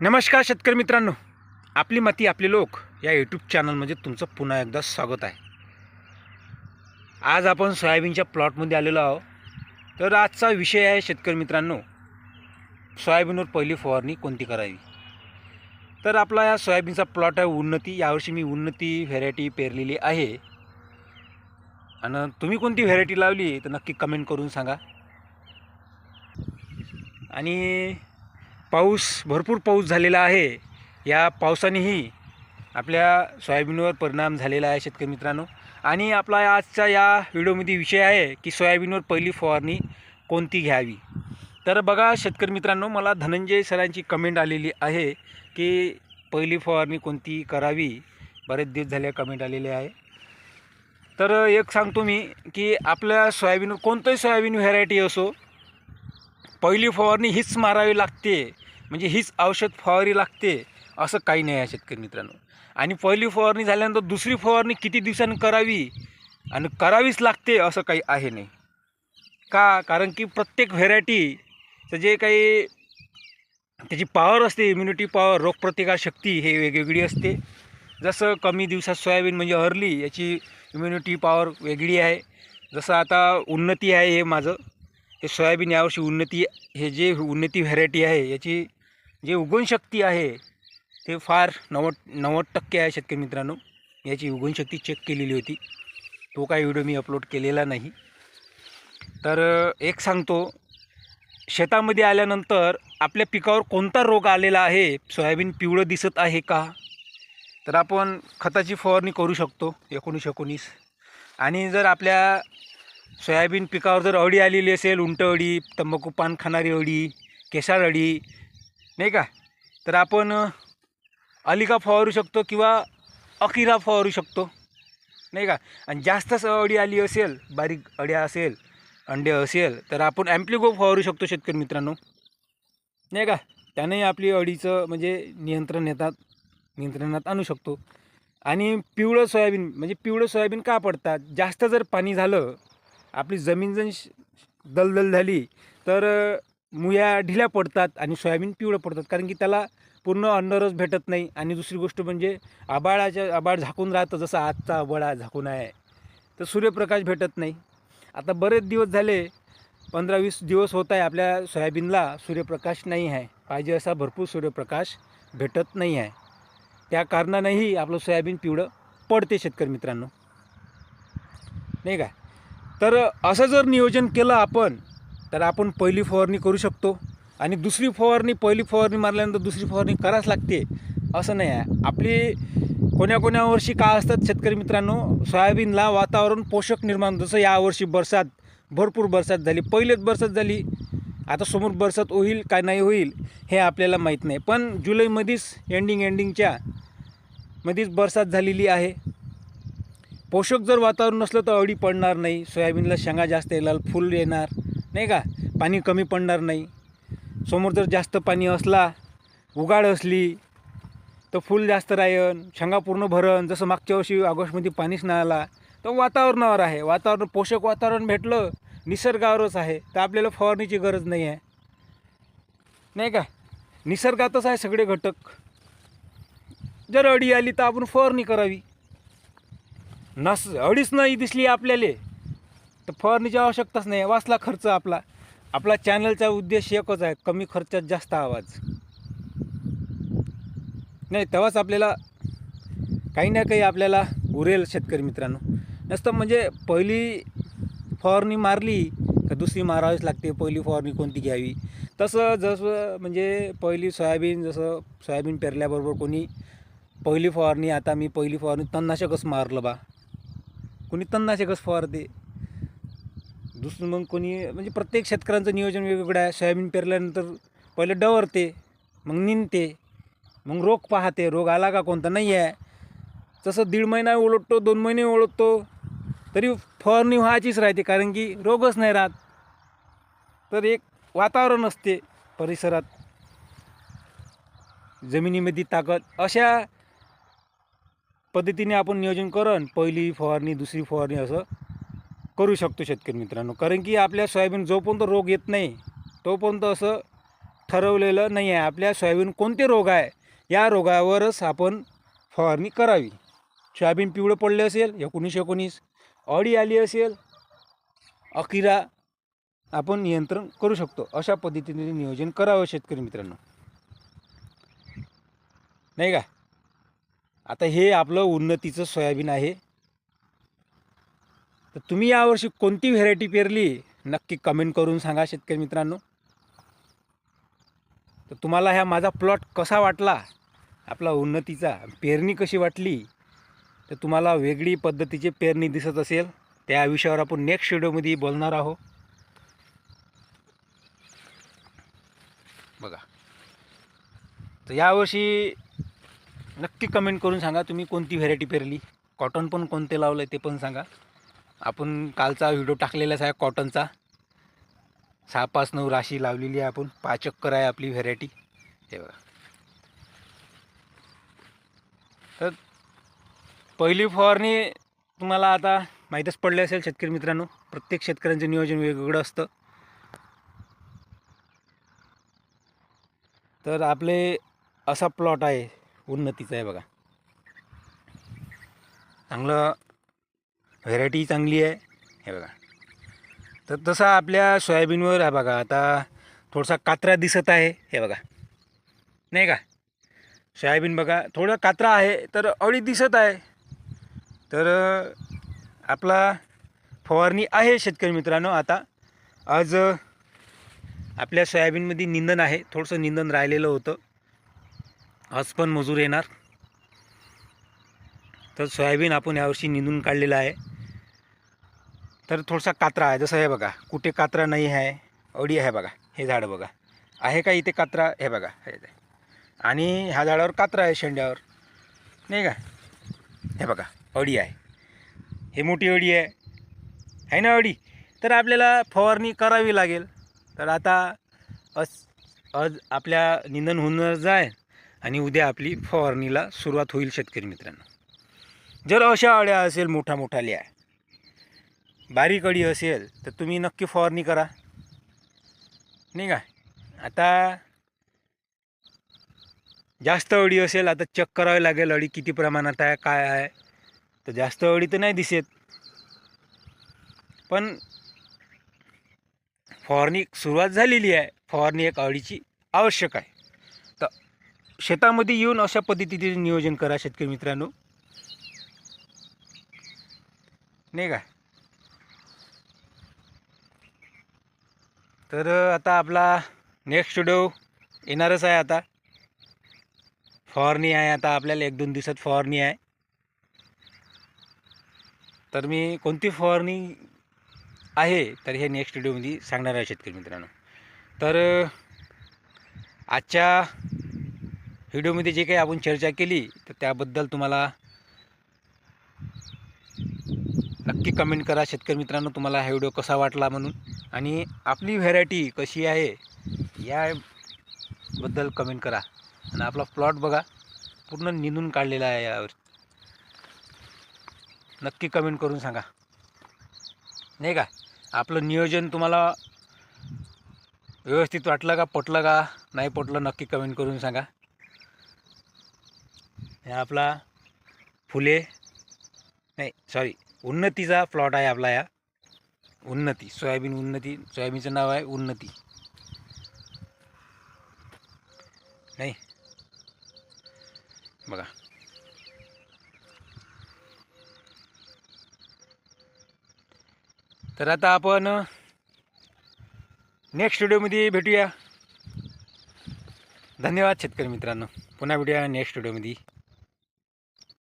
नमस्कार शेतकरी मित्रांनो. आपली माती आपले लोक या यूट्यूब चॅनलमध्ये तुमचं पुन्हा एकदा स्वागत आहे. आज आपण सोयाबीनच्या प्लॉटमध्ये आलेलो आहोत. तर आजचा विषय आहे शेतकरी मित्रांनो सोयाबीनवर पहिली फवारणी कोणती करावी? तर आपला या सोयाबीनचा प्लॉट आहे उन्नती. यावर्षी मी उन्नती व्हेरायटी पेरलेली आहे. आणि तुम्ही कोणती व्हेरायटी लावली तर नक्की कमेंट करून सांगा. आणि पाऊस भरपूर पाऊस झालेला आहे. या पावसानेही आपल्या सोयाबीनवर परिणाम झालेला आहे शेतकरी मित्रांनो. आणि आपला आजचा या व्हिडिओमध्ये विषय आहे की सोयाबीनवर पहिली फवारणी कोणती घ्यावी? तर बघा शेतकरी मित्रांनो मला धनंजय सरांची कमेंट आलेली आहे की पहिली फवारणी कोणती करावी? बरेच दिवस झाले कमेंट आलेले आहे. तर एक सांगतो मी की आपल्या सोयाबीनवर कोणतंही सोयाबीन व्हरायटी असो पहिली फवारणी हीच मारावी लागते म्हणजे हीच औषध फवारी लागते असं काही नाही आहे शेतकरी मित्रांनो. आणि पहिली फवारणी झाल्यानंतर दुसरी फवारणी किती दिवसांनी करावी आणि करावीच लागते असं काही आहे नाही. का? कारण की प्रत्येक व्हेरायटीचं जे काही त्याची पॉवर असते इम्युनिटी पॉवर रोगप्रतिकारशक्ती हे वेगवेगळी असते. जसं कमी दिवसात सोयाबीन म्हणजे अर्ली याची इम्युनिटी पॉवर वेगळी आहे. जसं आता उन्नती आहे हे माझं. हे सोयाबीन यावर्षी उन्नती हे जे उन्नती व्हरायटी आहे याची जे उगवणशक्ती आहे ते फार नव्वद नव्वद टक्के आहे शेतकरी मित्रांनो. याची उगवणशक्ती चेक केलेली होती. तो काही व्हिडिओ मी अपलोड केलेला नाही. तर एक सांगतो. शेतामध्ये आल्यानंतर आपल्या पिकावर कोणता रोग आलेला आहे? सोयाबीन पिवळं दिसत आहे का? तर आपण खताची फवारणी करू शकतो एकोणीस एकोणीस. आणि जर आपल्या सोयाबीन पिकावर जर अळी आलेली असेल उंट अळी तंबाखू पान खाणारी अळी केसाळ अळी नाही का? तर आपण अलिका फवारू शकतो किंवा अकिरा फवारू शकतो नाही का? आणि जास्तच अळी आली असेल बारीक अड्या असेल अंडे असेल तर आपण ॲम्प्लिगो फवारू शकतो शेतकरी मित्रांनो. नाही का? त्यानेही आपली अळीचं म्हणजे नियंत्रण येतात नियंत्रणात आणू शकतो. आणि पिवळं सोयाबीन म्हणजे पिवळं सोयाबीन का पडतात? जास्त जर पाणी झालं आपली जमीन जर श- दलदल झाली तर मुया ढिल्या पडतात आणि सोयाबीन पिवळं पडतात. कारण की त्याला पूर्ण अन्नरस भेटत नाही. आणि दुसरी गोष्ट म्हणजे आबाळाच्या आबाळ झाकून राहतं जसं आजचा आबाळा झाकून आहे तर सूर्यप्रकाश भेटत नाही. आता बरेच दिवस झाले पंधरा वीस दिवस होत आहे आपल्या सोयाबीनला सूर्यप्रकाश नाही आहे. पाहिजे असा भरपूर सूर्यप्रकाश भेटत नाही आहे. त्या कारणानेही आपलं सोयाबीन पिवळं पडते शेतकरी मित्रांनो. नाही का? तर असं जर नियोजन केलं आपण तर आपण पहिली फवारणी करू शकतो. आणि दुसरी फवारणी पहिली फवारणी मारल्यानंतर दुसरी फवारणी करावंच लागते असं नाही आहे. आपली कोण्या कोण्या वर्षी का असतात शेतकरी मित्रांनो सोयाबीनला वातावरण पोषक निर्माण जसं यावर्षी बरसात भरपूर बरसात झाली. पहिलेच बरसात झाली. आता समोर बरसात होईल काय नाही होईल हे आपल्याला माहीत नाही. पण जुलैमध्येच एंडिंग एंडिंगच्या मध्येच बरसात झालेली आहे. पोषक जर वातावरण नसलं तर अळी पडणार नाही. सोयाबीनला शेंगा जास्त येणार फुल येणार नाही का? पाणी कमी पडणार नाही. समोर जर जास्त पाणी असला उगाड असली तर फुल जास्त राहीन शेंगा पूर्ण भरण जसं मागच्या वर्षी ऑगस्टमध्ये पाणीच नाही आला तर वातावरणावर आहे. वातावरण पोषक वातावरण भेटलं निसर्गावरच आहे. तर आपल्याला फवारणीची गरज नाही आहे. नाही का? निसर्गातच आहे सगळे घटक. जर अडी आली तर आपण फवारणी करावी. नस अडीच नाही दिसली आपल्याला. तर फवारणीची आवश्यकताच नाही. वाचला खर्च आपला. आपला चॅनलचा उद्देश एकच आहे कमी खर्चात जास्त आवाज. नाही तेव्हाच आपल्याला काही ना काही आपल्याला उरेल शेतकरी मित्रांनो. नसतं म्हणजे पहिली फवारणी मारली का दुसरी मारावीच लागते. पहिली फवारणी कोणती घ्यावी? तसं जसं म्हणजे पहिली सोयाबीन जसं सोयाबीन पेरल्याबरोबर कोणी पहिली फवारणी आता मी पहिली फवारणी तणनाशकच मारलं बा. कोणी तणनाशकच फवारते दुसरं मग कोणी म्हणजे प्रत्येक शेतकऱ्यांचं नियोजन वेगवेगळं आहे. सोयाबीन पेरल्यानंतर पहिले डवरते मग निंदते मग रोग पाहते. रोग आला का कोणता? नाही आहे. तसं दीड महिना ओळखतो दोन महिने ओळखतो तरी फवारणी व्हायचीच राहते कारण की रोगच नाही राहत. तर एक वातावरण असते परिसरात. जमिनीमध्ये ताकद. अशा पद्धतीने आपण नियोजन करून पहिली फवारणी दुसरी फवारणी असं करू शकतो शेतकरी मित्रांनो. कारण की आपल्या सोयाबीन जोपर्यंत रोग येत नाही तोपर्यंत असं ठरवलेलं नाही आहे. आपल्या सोयाबीन कोणते रोग आहे या रोगावरच आपण फवारणी करावी. सोयाबीन पिवळं पडले असेल एकोणीस एकोणीस. अळी आली असेल अकिरा आपण नियंत्रण करू शकतो. अशा पद्धतीने नियोजन करावं शेतकरी मित्रांनो. नाही का? आता हे आपलं उन्नतीचं सोयाबीन आहे. तर तुम्ही यावर्षी कोणती व्हेरायटी पेरली? नक्की कमेंट करून सांगा शेतकरी मित्रांनो. तर तुम्हाला ह्या माझा प्लॉट कसा वाटला? आपला उन्नतीचा पेरणी कशी वाटली? तर तुम्हाला वेगळी पद्धतीची पेरणी दिसत असेल. त्या विषयावर आपण नेक्स्ट व्हिडिओमध्ये बोलणार आहोत. बघा. तर यावर्षी नक्की कमेंट करून सांगा तुम्ही कोणती व्हेरायटी पेरली. कॉटन पण कोणते लावलं आहे ते पण सांगा. आपण कालचा व्हिडिओ टाकलेलाच आहे कॉटनचा सहा पाच नऊ राशी लावलेली आहे आपण. पाच चक्कर आहे आपली व्हेरायटी हे बघा. तर पहिली फवारणी तुम्हाला आता माहीतच पडले असेल शेतकरी मित्रांनो. प्रत्येक शेतकऱ्यांचं नियोजन वेगवेगळं असतं. तर आपले असा प्लॉट आहे. उन्नतीचं आहे बघा. चांगलं व्हेरायटी चांगली आहे. हे बघा. तर तसा आपल्या सोयाबीनवर आहे बघा. आता थोडासा कात्रा दिसत आहे. हे बघा. नाही का? सोयाबीन बघा. थोडं कात्रा आहे तर अळी दिसत आहे. तर आपला फवारणी आहे शेतकरी मित्रांनो आता. आज आपल्या सोयाबीनमध्ये निंदन आहे. थोडंसं निंदन राहिलेलं होतं. आज पण मजूर येणार. तर सोयाबीन आपण यावर्षी निंदून काढलेलं आहे. तर थोडासा कात्रा आहे. जसं हे बघा कुठे कात्रा नाही आहे अडी आहे बघा हे झाड बघा. आहे का इथे कात्रा? हे बघा हे आणि ह्या झाडावर कात्रा आहे शेंड्यावर. नाही का? हे बघा अडी आहे. हे मोठी अडी आहे. आहे ना अडी? तर आपल्याला फवारणी करावी लागेल. तर आता अस आज आपल्या निंदन होऊन जाय. आणि उद्या आपली फवारणीला सुरुवात होईल शेतकरी मित्रांनो. जर अशा अळ्या असेल मोठ्या मोठ्याल्या बारीक अळी असेल तर तुम्ही नक्की फवारणी करा. नाही का? आता जास्त अळी असेल आता चेक करावी लागेल अळी किती प्रमाणात आहे काय आहे. तर जास्त अळी तर नाही दिसेत. पण फवारणी सुरुवात झालेली आहे. फवारणी एक अळीची आवश्यक आहे. शेतामध्ये येऊन अशा पद्धतीचे नियोजन करा शेतकरी मित्रांनो. नाही का? तर आता आपला नेक्स्ट व्हिडिओ येणारच आहे आता. फवारणी आहे आता आपल्याला एक दोन दिवसात फवारणी आहे. तर मी कोणती फवारणी आहे तर हे नेक्स्ट व्हिडिओमध्ये सांगणार आहे शेतकरी मित्रांनो. तर आजच्या व्हिडिओमध्ये जे काही आपण चर्चा केली तर त्याबद्दल तुम्हाला नक्की कमेंट करा. शेतकरी मित्रांनो तुम्हाला हा व्हिडिओ कसा वाटला म्हणून. आणि आपली व्हेरायटी कशी आहे याबद्दल कमेंट करा. आणि आपला प्लॉट बघा. पूर्ण निंदून काढलेला आहे यावर. नक्की कमेंट करून सांगा. नाही का? आपलं नियोजन तुम्हाला व्यवस्थित वाटलं का पटलं का? नाही पटलं नक्की कमेंट करून सांगा. हे आपला फुले. नाही सॉरी उन्नतीचा प्लॉट आहे आपला या. उन्नती सोयाबीन उन्नती सोयाबीनचं नाव आहे उन्नती. नाही. बघा. तर आता आपण नेक्स्ट व्हिडिओमध्ये भेटूया. धन्यवाद शेतकरी मित्रांनो. पुन्हा भेटूया नेक्स्ट व्हिडिओमध्ये